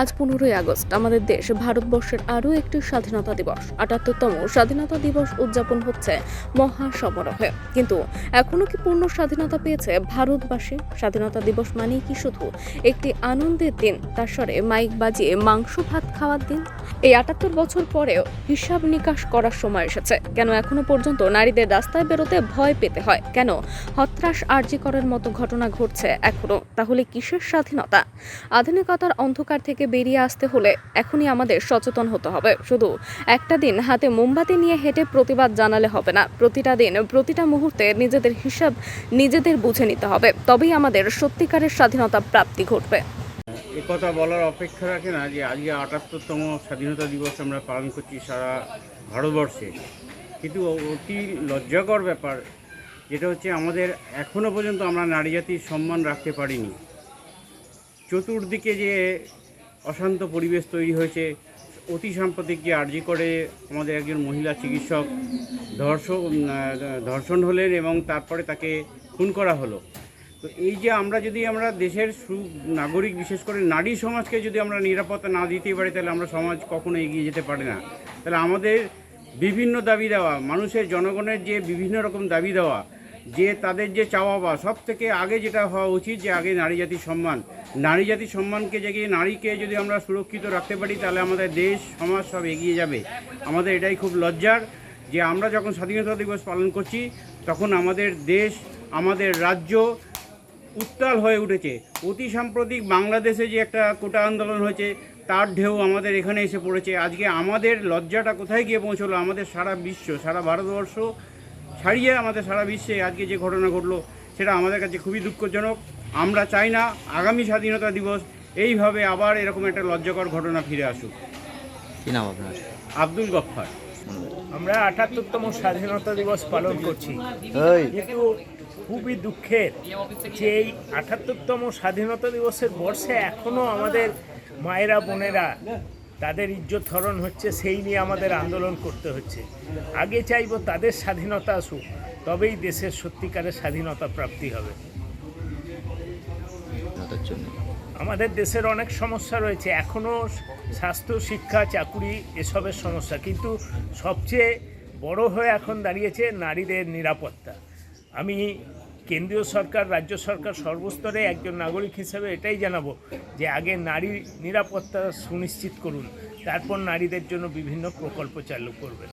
আজ পনেরোই আগস্ট, আমাদের দেশ ভারতবর্ষের আরও একটি স্বাধীনতা দিবস। আটাত্তরতম স্বাধীনতা দিবস উদযাপন হচ্ছে মহা সমারোহে কিন্তু এখনও কি পূর্ণ স্বাধীনতা পেয়েছে ভারতবাসী? স্বাধীনতা দিবস মানেই কি শুধু একটি আনন্দের দিন, তার স্বরে মাইক বাজিয়ে মাংস, ভাত খাওয়ার দিন? এই আটাত্তর বছর পরেও হিসাব নিকাশ করার সময় এসেছে। কেন এখনও পর্যন্ত নারীদের রাস্তায় বেরোতে ভয় পেতে হয়? কেন হত্রাস আর্জি করার মতো ঘটনা ঘটছে এখনও? তাহলে কিসের স্বাধীনতা? আধুনিকতার অন্ধকার থেকে বেরিয়ে আসতে হলে এখনই আমাদের সচেতন হতে হবে। শুধু একটা দিন হাতে মোমবাতি নিয়ে হেঁটে প্রতিবাদ জানালে হবে না। প্রতিটা দিন, প্রতিটা মুহূর্তে নিজেদের হিসাব নিজেদের বুঝে নিতে হবে। তবেই আমাদের সত্যিকারের স্বাধীনতা প্রাপ্তি ঘটবে। কথা বলার অপেক্ষা রাখে না যে আজকে আটাত্তরতম স্বাধীনতা দিবস আমরা পালন করছি সারা ভারতবর্ষে। কিন্তু অতি লজ্জাকর ব্যাপার, যেটা হচ্ছে আমাদের এখনও পর্যন্ত আমরা নারী জাতির সম্মান রাখতে পারিনি। চতুর্দিকে যে অশান্ত পরিবেশ তৈরি হয়েছে। অতি সাম্প্রতিক যে আর্জি করে আমাদের একজন মহিলা চিকিৎসক ধর্ষণ ধর্ষণ হলেন এবং তারপরে তাকে খুন করা হলো। তো এই যে আমরা যদি আমরা দেশের সু, নাগরিক বিশেষ করে নারী সমাজকে যদি আমরা নিরাপত্তা না দিতে পারি, তাহলে আমরা সমাজ কখনো এগিয়ে যেতে পারে না। তাহলে আমাদের বিভিন্ন দাবি দেওয়া, মানুষের, জনগণের যে বিভিন্ন রকম দাবি দেওয়া যে তাদের যে চাওয়া বা সব থেকে আগে যেটা হওয়া উচিত যে আগে নারী জাতির সম্মান। নারী জাতির সম্মানকে জেগে নারীকে যদি আমরা সুরক্ষিত রাখতে পারি, তাহলে আমাদের দেশ, সমাজ সব এগিয়ে যাবে। আমাদের এটাই খুব লজ্জার যে আমরা যখন স্বাধীনতা দিবস পালন করছি, তখন আমাদের দেশ, আমাদের রাজ্য উত্তাল হয়ে উঠেছে। অতি সাম্প্রতিক বাংলাদেশে যে একটা কোটা আন্দোলন হয়েছে, তার ঢেউ আমাদের এখানে এসে পড়েছে। আজকে আমাদের লজ্জাটা কোথায় গিয়ে পৌঁছলো? আমাদের সারা বিশ্ব, সারা ভারতবর্ষ ছাড়িয়ে আমাদের সারা বিশ্বে আজকে যে ঘটনা ঘটলো সেটা আমাদের কাছে খুবই দুঃখজনক। আমরা চাই না আগামী স্বাধীনতা দিবস এইভাবে আবার এরকম একটা লজ্জাকর ঘটনা ফিরে আসুক। কি নাম আপনার? আব্দুল গফ্ফার। আমরা আটাত্তরতম স্বাধীনতা দিবস পালন করছি। কিন্তু খুবই দুঃখের যে এই আটাত্তরতম স্বাধীনতা দিবসের বর্ষে এখনও আমাদের মায়েরা বোনেরা তাদের ইজ্জত হরণ হচ্ছে সেই নিয়ে আমাদের আন্দোলন করতে হচ্ছে। আগে চাইব তাদের স্বাধীনতা আসুক তবেই দেশের সত্যিকারের স্বাধীনতা প্রাপ্তি হবে। আমাদের দেশের অনেক সমস্যা রয়েছে এখনও স্বাস্থ্য শিক্ষা চাকুরি এসবের সমস্যা কিন্তু সবচেয়ে বড় হয়ে এখন দাঁড়িয়েছে নারীদের নিরাপত্তা। আমি কেন্দ্রীয় সরকার, রাজ্য সরকার সর্বস্তরে একজন নাগরিক হিসেবে এটাই জানাব যে আগে নারী নিরাপত্তা সুনিশ্চিত করুন, তারপর নারীদের জন্য বিভিন্ন প্রকল্প চালু করবেন।